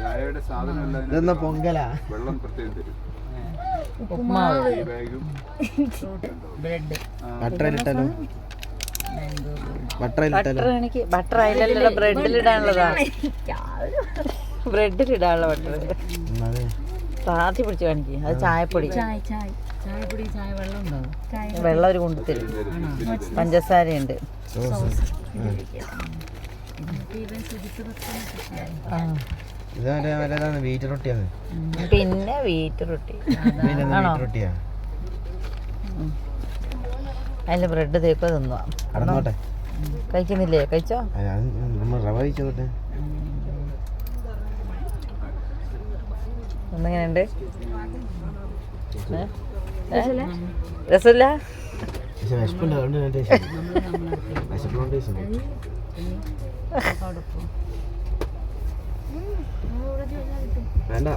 ചായയുടെ സാധനം പൊങ്കലാ? വെള്ളം പ്രത്യേകം തരും. ഉപ്പുമാവ്. ഈ ബാഗും ബ്രെഡ്. ബട്ടറിലിട്ടാലോ ബട്ടറിലിട്ടാലോ ബട്ടർ എനിക്ക് ബട്ടർ അതിലല്ല ബ്രെഡിലിടാനുള്ളതാ ബ്രെഡിലിടാനുള്ള ബട്ടർ. അതെ. താത്തി പിടിച്ച് കാണിക്ക്. അത് ചായപ്പൊടി. ചായ ചായ ചായപ്പൊടി ചായ വെള്ളം ചായ വെള്ളം ഒരു കൊണ്ടുതരും പഞ്ചസാരയുണ്ട്. വീറ്റ് റൊട്ടിയാണ്. പിന്നെ വീറ്റ് റൊട്ടി. റൊട്ടിയാ? അതിൽ ബ്രെഡ് തേക്കോ കടന്നോട്ടെ കഴിക്കുന്നില്ലേ? കഴിച്ചോ? റവ കഴിച്ചോട്ടെ ഒന്നെങ്ങനെയുണ്ട്? രസമില്ല. വിശപ്പുണ്ട്. അതുകൊണ്ട് വേണ്ട